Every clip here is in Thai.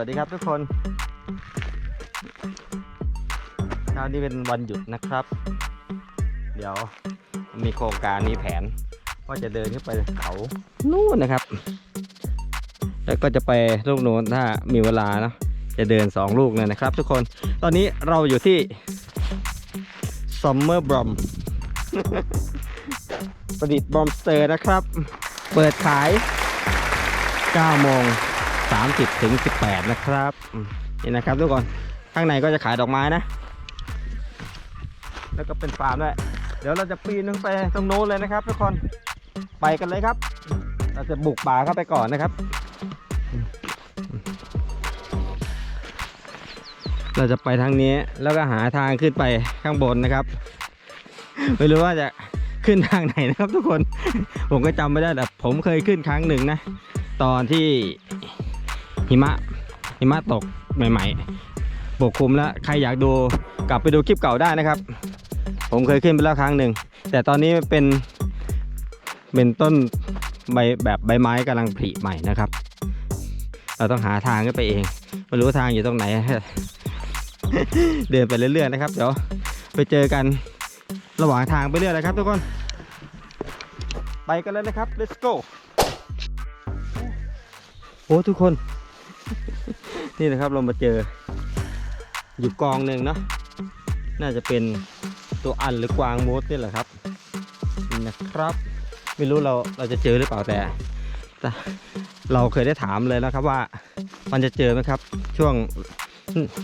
สวัสดีครับทุกคนเช้านี้เป็นวันหยุดนะครับ เดี๋ยวมีโครงการมีแผนว่าจะเดินขึ้นไปเขานู่นนะครับ แล้วก็จะไปลูกโน้นถ้ามีเวลาเนาะจะเดินสองลูกเลยนะครับ ทุกคนตอนนี้เราอยู่ที่ Summer b r o m ประดิษฐ์บอมสเตอร์นะครับ เปิดขาย9โมง 30ถึง18 นะครับนี่นะครับทุกคนข้างในก็จะขายดอกไม้นะ แล้วก็เป็นฟาร์มด้วยเดี๋ยวเราจะปีนขึ้นไปตรงโน้นเลยนะครับ ทุกคนไปกันเลยครับ เราจะบุกป่าเข้าไปก่อนนะครับ เราจะไปทางนี้แล้วก็หาทางขึ้นไปข้างบนนะครับไม่รู้ว่าจะขึ้นทางไหนนะครับทุกคน ผมก็จำไม่ได้แต่ผมเคยขึ้นครั้งหนึ่งนะ ตอนที่ หิมะหิมะตกใหม่ๆปกคลุมแล้วใครอยากดูกลับไปดูคลิปเก่าได้นะครับ ผมเคยขึ้นไปแล้วครั้งหนึ่งแต่ตอนนี้เป็นเป็นต้นใบแบบใบไม้กำลังผลิใหม่นะครับ เราต้องหาทางขึ้นไปเองไม่รู้ทางอยู่ตรงไหน เดินไปเรื่อยๆนะครับ เดี๋ยวไปเจอกันระหว่างทางไปเรื่อยเลยครับทุกคน ไปกันเลยนะครับ let's go โอ้ทุกคน นี่นะครับเรามาเจออยู่กองหนึ่งเนาะน่าจะเป็นตัวอันหรือกวางมดนี่แหละครับนี่นะครับ ไม่รู้เราเราจะเจอหรือเปล่าแต่แต่เราเคยได้ถามเลยนะครับว่ามันจะเจอไหมครับ ช่วง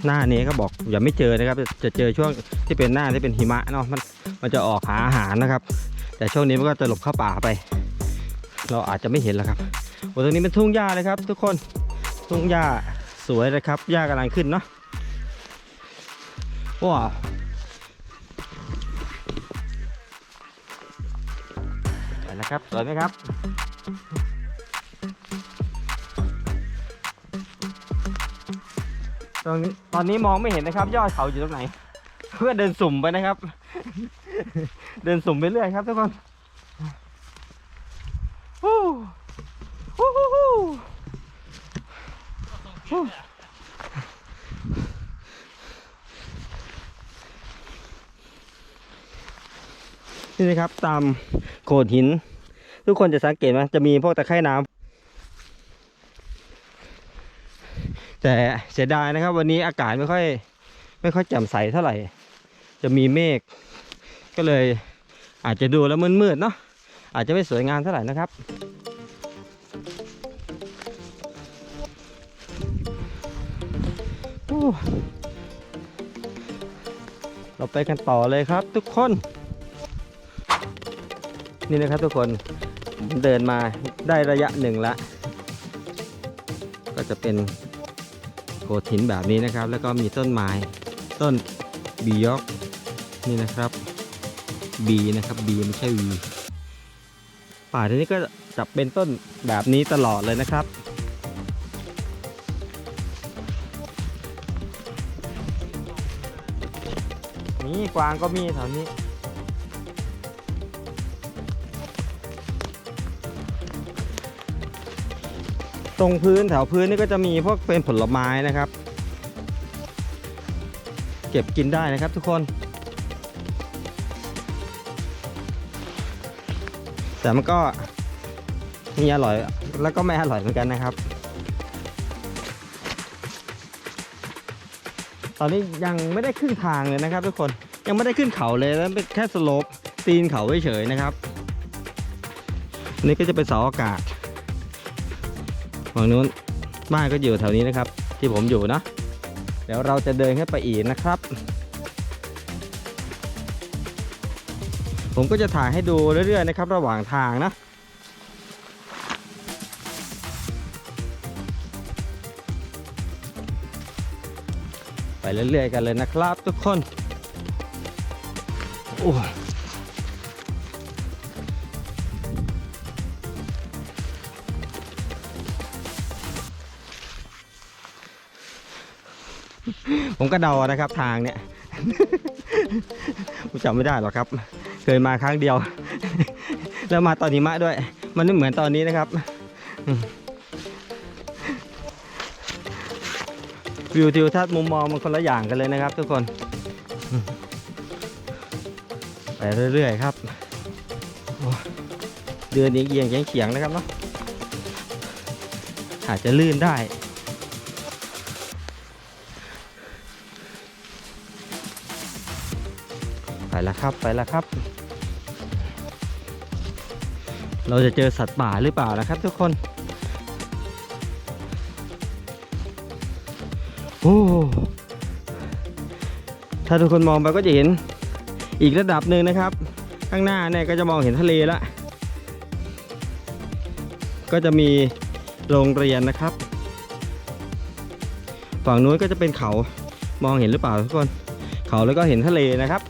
หน้านี้เขาบอกอย่าไม่เจอนะครับ จะเจอช่วงที่เป็นหน้าที่เป็นหิมะเนาะมันมันจะออกหาอาหารนะครับ แต่ช่วงนี้มันก็จะหลบเข้าป่าไป เราอาจจะไม่เห็นแล้วครับโอ้ตรงนี้เป็นทุ่งหญ้าเลยครับ ทุกคนทุ่งหญ้า สวยเลยครับหญ้ากำลังขึ้นเนาะว้าวไปแล้วครับสวยไหมครับตรงนี้ตอนนี้มองไม่เห็นนะครับยอดเขาอยู่ตรงไหน เพื่อเดินสุ่มไปนะครับ เดินสุ่มไปเรื่อยครับทุกคนฮู้ฮู้ฮู้ฮู้ฮู้ นี่นะครับ ตามโขดหิน ทุกคนจะสังเกตไหมจะมีพวกตะไคร่น้ำแต่เสียดายนะครับ วันนี้อากาศไม่ค่อย ไม่ค่อยแจ่มใสเท่าไหร่ จะมีเมฆก็เลยอาจจะดูแล้วมืดๆเนาะอาจจะไม่สวยงามเท่าไหร่นะครับเราไปกันต่อเลยครับทุกคน นี่นะครับทุกคนผมเดินมาได้ระยะหนึ่งละ ก็จะเป็นโขดหินแบบนี้นะครับ แล้วก็มีต้นไม้ต้นบียอกนี่นะครับบีนะครับบีไม่ใช่วีป่าที่นี้ก็จะเป็นต้นแบบนี้ตลอดเลยนะครับนี่กวางก็มีแถวนี้ ตรงพื้นแถวพื้นนี่ก็จะมีพวกเป็นผลไม้นะครับ เก็บกินได้นะครับทุกคน แต่มันก็มีอร่อยแล้วก็ไม่อร่อยเหมือนกันนะครับ ตอนนี้ยังไม่ได้ขึ้นทางเลยนะครับ ทุกคนยังไม่ได้ขึ้นเขาเลยแล้วเป็นแค่สโลปตีนเขาเฉยๆนะครับนนี่ก็จะเป็นเสาอากาศ ฝั่งนู้นบ้านก็อยู่แถวนี้นะครับ ที่ผมอยู่เนาะเดี๋ยวเราจะเดินขึ้นไปอีกนะครับ ผมก็จะถ่ายให้ดูเรื่อยๆนะครับ ระหว่างทางนะไปเรื่อยๆกันเลยนะครับทุกคน โอ้ ผมก็เดานะครับทางเนี่ยผมจำไม่ได้หรอกครับ เคยมาครั้งเดียว แล้วมาตอนหิมะด้วย มันไม่เหมือนตอนนี้นะครับวิวทิวทัศน์มุมมองมันคนละอย่างกันเลยนะครับ ทุกคนไปเรื่อยๆครับเดือนเอียงๆเฉียงๆนะครับเนาะอาจจะลื่นได้ แล้วครับไปแล้วครับ เราจะเจอสัตว์ป่าหรือเปล่านะครับ ทุกคนโอ้ถ้าทุกคนมองไปก็จะเห็นอีกระดับหนึ่งนะครับ ข้างหน้าเนี่ยก็จะมองเห็นทะเลละก็จะมีโรงเรียนนะครับ ฝั่งนู้นก็จะเป็นเขามองเห็นหรือเปล่าทุกคน เขาแล้วก็เห็นทะเลนะครับ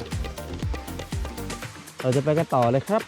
เราจะไปกันต่อเลยครับ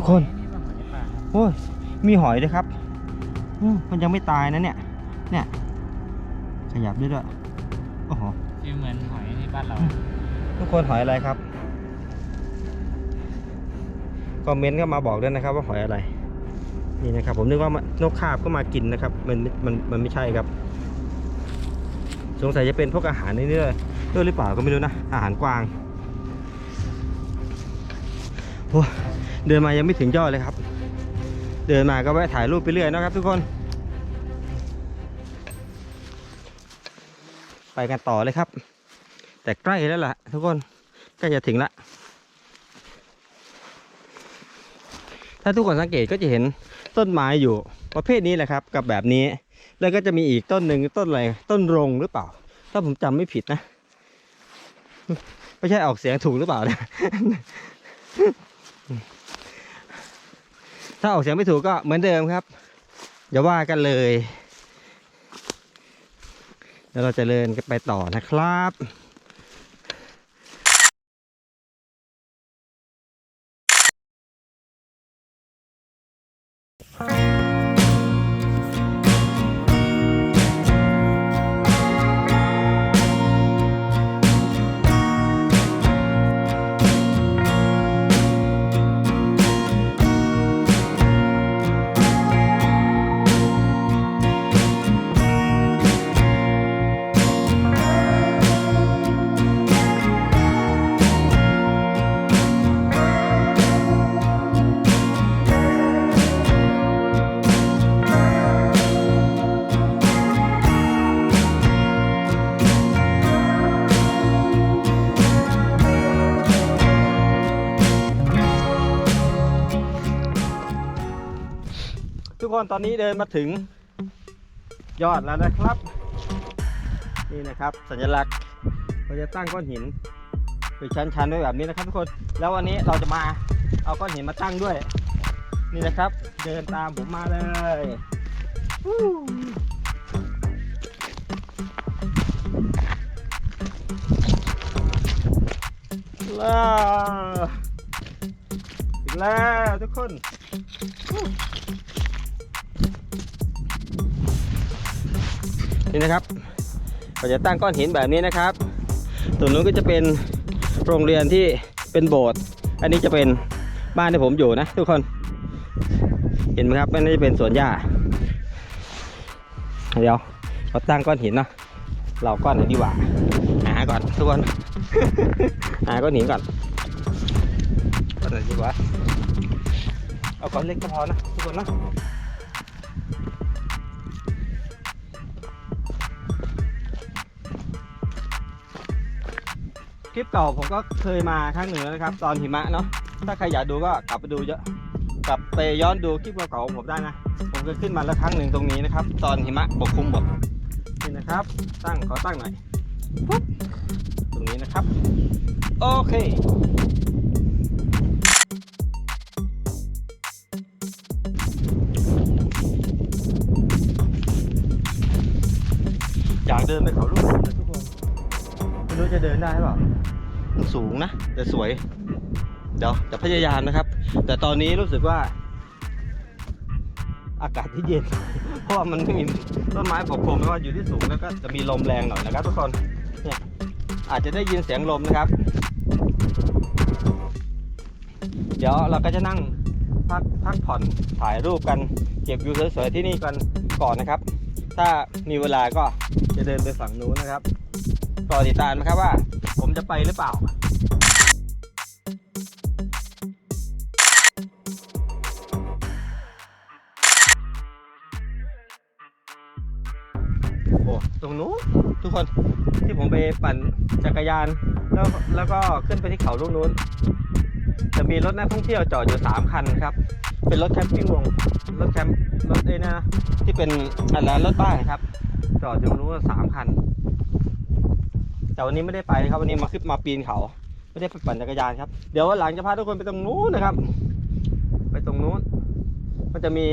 ทุกคน โอ้ย มีหอยด้วยครับอืมมันยังไม่ตายนะเนี่ย เนี่ย ขยับด้วยด้วยโอ้โหฟีลเหมือนหอยที่บ้านเรา ทุกคนหอยอะไรครับ คอมเมนต์ก็มาบอกด้วยนะครับว่าหอยอะไร นี่นะครับ ผมนึกว่านกคาบก็มากินนะครับ มันมันมันไม่ใช่ครับ สงสัยจะเป็นพวกอาหารนี่ด้วยด้วยหรือเปล่าก็ไม่รู้นะ อาหารกวางโอ้ เดินมายังไม่ถึงยอดเลยครับ เดินมาก็แวะถ่ายรูปไปเรื่อยนะครับ ทุกคน ไปกันต่อเลยครับ แต่ใกล้แล้วล่ะ ทุกคนใกล้จะถึงละถ้าทุกคนสังเกตก็จะเห็นต้นไม้อยู่ประเภทนี้แหละครับ กับแบบนี้ แล้วก็จะมีอีกต้นหนึ่งต้นอะไรต้นรงหรือเปล่า ถ้าผมจำไม่ผิดนะ ไม่ใช่ออกเสียงถูกหรือเปล่านะ ถ้าออกเสียงไม่ถูกก็เหมือนเดิมครับอย่าว่ากันเลยแล้วเราจะเดินกันไปต่อนะครับ ตอนนี้เดินมาถึงยอดแล้วนะครับ นี่นะครับ สัญลักษณ์เราจะตั้งก้อนหินเป็นชั้นๆด้วยแบบนี้นะครับทุกคน แล้ววันนี้เราจะมาเอาก้อนหินมาตั้งด้วย นี่นะครับ เดินตามผมมาเลยว้าวถึงแล้วทุกคน นี่นะครับเราจะตั้งก้อนหินแบบนี้นะครับตรงนู้นก็จะเป็นโรงเรียนที่เป็นโบสถ์อันนี้จะเป็นบ้านที่ผมอยู่นะ ทุกคน เห็นไหมครับมันน่าจะเป็นสวนหญ้าเดี๋ยวเราตั้งก้อนหินเนาะเราก้อนไหนดีกว่าหาก่อนทุกคนหาก้อนหินก่อนก้อนไหนดีกว่าเอาก้อนเล็กก็พอนะทุกคนนะ ลิปเก่าผมก็เคยมาครั้งหนึ่งแล้วนะครับ ตอนหิมะเนาะถ้าใครอยากดูก็กลับไปดูเยอะกลับไปย้อนดูคลิปเก่าของผมได้นะ ผมเคยขึ้นมาแล้วครั้งหนึ่งตรงนี้นะครับ ตอนหิมะปกคลุมหมดนี่นะครับ ตั้งขอตั้งหน่อยปุ๊บตรงนี้นะครับ โอเคอยากเดินไปเขาลูกเลยทุกคนไม่รู้จะเดินได้หรือเปล่า สูงนะ แต่สวย เดี๋ยวจะพยายามนะครับ แต่ตอนนี้รู้สึกว่า อากาศที่เย็น เพราะว่ามันไม่มีต้นไม้ปกคลุมไม่ว่าอยู่ที่สูงแล้วก็จะมีลมแรงหน่อยนะครับ ทุกคนเนี่ยอาจจะได้ยินเสียงลมนะครับ เดี๋ยวเราก็จะนั่งพักพักผ่อนถ่ายรูปกันเก็บวิวสวยๆที่นี่กันก่อนนะครับ ถ้ามีเวลาก็จะเดินไปฝั่งนู้นนะครับ รอติดตามนะครับว่า ผมจะไปหรือเปล่าโอ้ตรงนู้นทุกคนที่ผมไปปั่นจักรยาน แล้วแล้วก็ขึ้นไปที่เขาลูกนู้น จะมีรถนักท่องเที่ยวจอดอยู่ 3 คันครับ เป็นรถแคมปิ้งวงรถแคมป์รถเอ้นะที่เป็นอะไรรถบ้านครับ จอดอยู่ตรงนู้นสามคัน แต่วันนี้ไม่ได้ไปครับวันนี้มาขึ้นมาปีนเขา ไม่ได้ไปปั่นจักรยานครับ เดี๋ยววันหลังจะพาทุกคนไปตรงนู้นนะครับ ไปตรงนู้น มันจะมี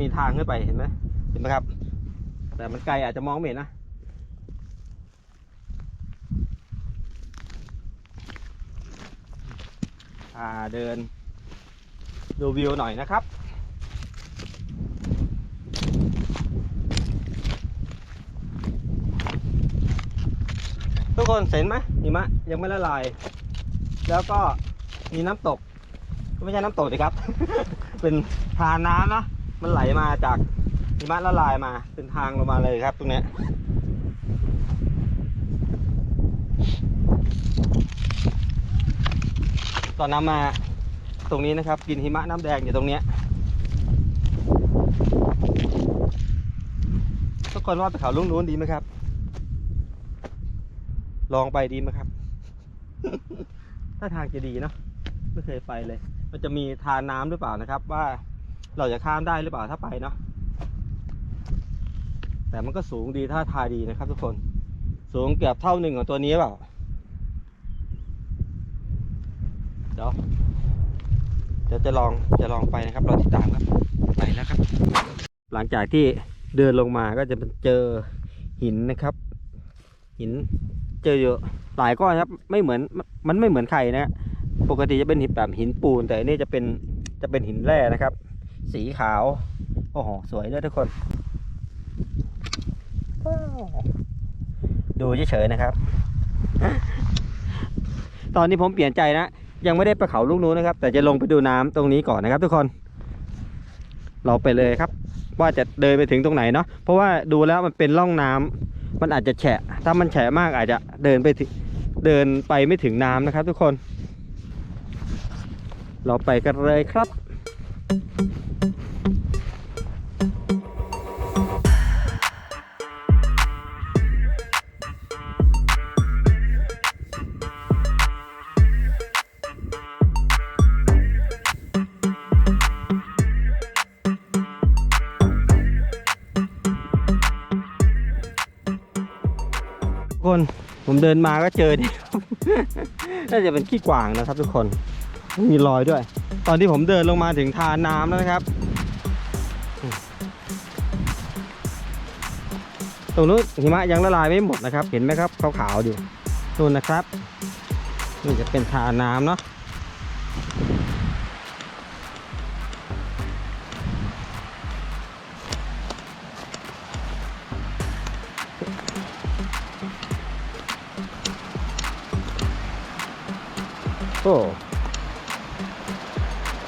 มีทางขึ้นไปเห็นไหมเห็นไหมครับ แต่มันไกลอาจจะมองไม่เห็นนะอ่าเดินดูวิวหน่อยนะครับ ทุกคนเห็นไหมหิมะยังไม่ละลาย แล้วก็มีน้ำตก ไม่ใช่น้ำตกดิครับ เป็นทานน้ำนะมันไหลมาจากหิมะละลายมา เป็นทางลงมาเลยครับ ตรงนี้ตอนน้ำมาตรงนี้นะครับ กินหิมะน้ำแดงอยู่ตรงนี้ทุกคนว่าไปเขาลุงนู้นดีไหมครับ ลองไปดีไหมครับ ถ้าทางจะดีเนาะไม่เคยไปเลย มันจะมีทานน้ำหรือเปล่านะครับ ว่าเราจะข้ามได้หรือเปล่าถ้าไปเนาะแต่มันก็สูงดีถ้าทาดีนะครับ ทุกคน สูงเกือบเท่าหนึ่งของตัวนี้เปล่าเดี๋ยวเดี๋ยวจะลองจะลองไปนะครับรอติดตามครับไปแล้วครับ หลังจากที่เดินลงมาก็จะเจอหินนะครับ หิน เจอเยอะหลายก้อนครับ ไม่เหมือนมันไม่เหมือนไข่นะปกติจะเป็นหินแบบหินปูน แต่อันนี่จะเป็นจะเป็นหินแร่นะครับ สีขาว โอ้โห สวยด้วยทุกคนดูเฉยๆนะครับ ตอนนี้ผมเปลี่ยนใจนะ ยังไม่ได้ไปเขาลูกนู้นนะครับ แต่จะลงไปดูน้ำตรงนี้ก่อนนะครับ ทุกคน เราไปเลยครับ ว่าจะเดินไปถึงตรงไหนเนาะเพราะว่าดูแล้วมันเป็นร่องน้ำ มันอาจจะแฉะ ถ้ามันแฉะมากอาจจะเดินไปเดินไปไม่ถึงน้ำนะครับทุกคน เราไปกันเลยครับ คนผมเดินมาก็เจอเนี่ น่าจะเป็นขี้กวางนะครับ ทุกคนมีรอยด้วย ตอนที่ผมเดินลงมาถึงทาน้ำแล้วนะครับ ตรงนู้นหิมะยังละลายไม่หมดนะครับ เห็นไหมครับขาวๆอยู่นู่นนะครับนี่จะเป็นทาน้ำเนาะ โอ้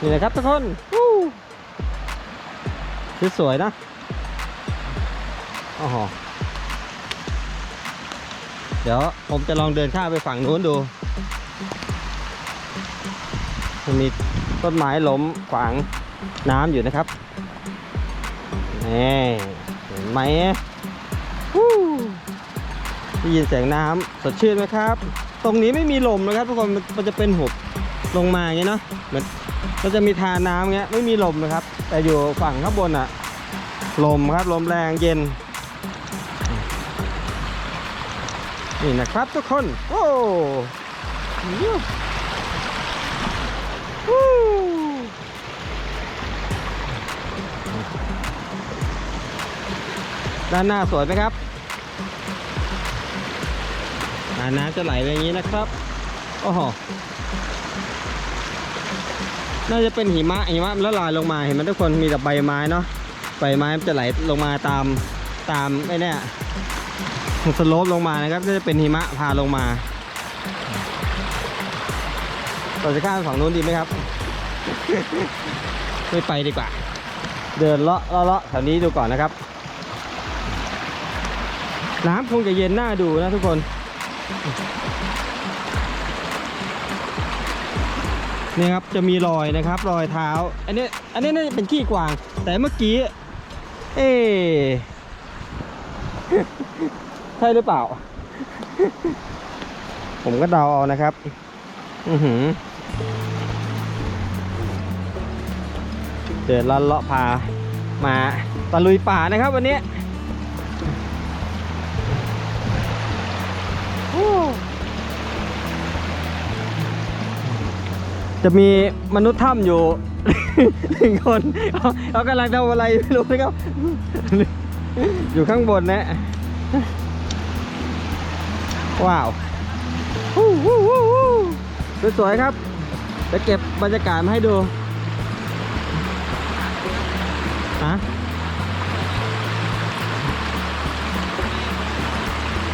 นี่นะครับทุกคนวู้สวยนะโอ้โหเดี๋ยวผมจะลองเดินข้ามไปฝั่งนู้นดูมันมีต้นไม้ล้มขวางน้ำอยู่นะครับนี่เห็นไหมวู้ได้ยินเสียงน้ำสดชื่นไหมครับ ตรงนี้ไม่มีลมนะครับทุกคนมันจะเป็นหุบลงมาอย่างเงี้เนาะเหมือนมันจะมีทาน้ำเงี้ยไม่มีลมนะครับ แต่อยู่ฝั่งข้างบนอะลมครับลมแรงเย็น นี่นะครับทุกคน โอ้ยูด้านหน้าสวยไหมครับ น้ำจะไหลไปอย่างนี้นะครับโอ้โหน่าจะเป็นหิมะหิมะมันละลายลงมาเห็นไหมทุกคนมีแต่ใบไม้เนาะใบไม้มันจะไหลลงมาตามตามไอ้นี่สโลปลงมานะครับก็จะเป็นหิมะพาลงมาเราจะข้ามฝั่งนู้นดีไหมครับ ไม่ไปดีกว่า เดินเลาะเลาะเลาะแถวนี้ดูก่อนนะครับ น้ำคงจะเย็นหน่าดูนะทุกคน นี่ครับจะมีรอยนะครับ รอยเท้า อันนี้อันนี้น่าจะเป็นขี้กวาง แต่เมื่อกี้ เอ๊ใช่หรือเปล่า ผมก็เดาเอานะครับ อือหือเดินลัดเลาะพามาตะลุยป่านะครับวันนี้ จะมีมนุษย์ถ้ำอยู่ หนึ่งคนเขาเขากำลังทำอะไรไม่รู้นะครับ อยู่ข้างบนนะ ว้าวฮู้ฮู้ฮู้ฮู้สวยๆครับ จะเก็บบรรยากาศมาให้ดูฮะ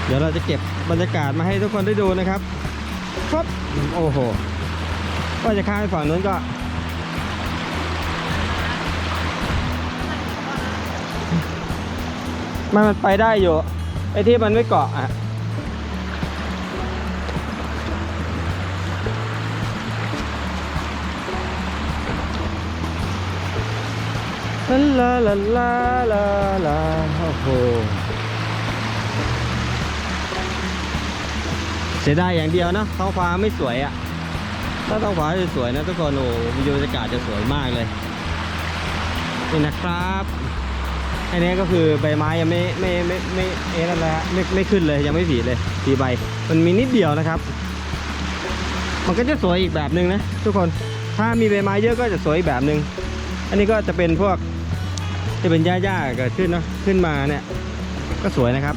เดี๋ยวเราจะเก็บบรรยากาศมาให้ทุกคนได้ดูนะครับครับโอ้โห ก็จะข้ามไปฝั่งนู้นก็ มันมันไปได้อยู่ ไอ้ที่มันไม่เกาะอะลาลาลาลาลาโอ้โหเสียดายอย่างเดียวนะท้องฟ้าไม่สวยอะ่ะ ถ้าท้องฟ้าสวยๆนะทุกคนโอ้วิวบรรยากาศจะสวยมากเลยนี่นะครับอันนี้ก็คือใบไม้ยังไม่ไม่ไม่ไม่เอ๊ะนั่นแหละฮะไม่ไม่ขึ้นเลยยังไม่ผีเลยผีใบ มันมีนิดเดียวนะครับ มันก็จะสวยอีกแบบหนึ่งนะทุกคนถ้ามีใบไม้เยอะก็จะสวยอีกแบบหนึ่งอันนี้ก็จะเป็นพวกจะเป็นหญ้าๆเกิดขึ้นเนาะขึ้นมาเนี่ย ก็สวยนะครับ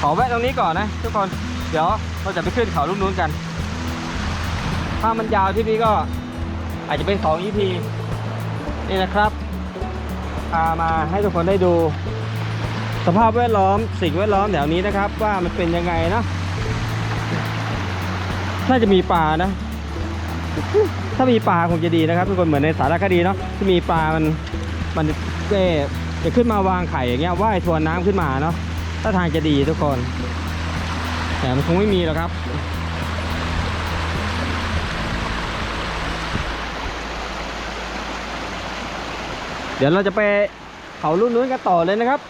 ขอแวะตรงนี้ก่อนนะทุกคน ดี๋ยวเราจะไปขึ้นเขาลูกนู้นกัน ถ้ามันยาวที่นี่ก็อาจจะเป็น2 EP นี่นะครับพามาให้ทุกคนได้ดู สภาพแวดล้อมสิ่งแวดล้อมแถวนี้นะครับ ว่ามันเป็นยังไงเนาะน่าจะมีป่านะ ถ้ามีปลาคงจะดีนะครับทุกคนเหมือนในสารคดีเนาะที่มีปลามันมันเอ่อจะขึ้นมาวางไข่อย่างเงี้ยว่ายทวนน้ำขึ้นมาเนาะถ้าทางจะดีทุกคน แต่มันคงไม่มีหรอกครับ เดี๋ยวเราจะไปเขาลูกนู้นกันต่อเลยนะครับ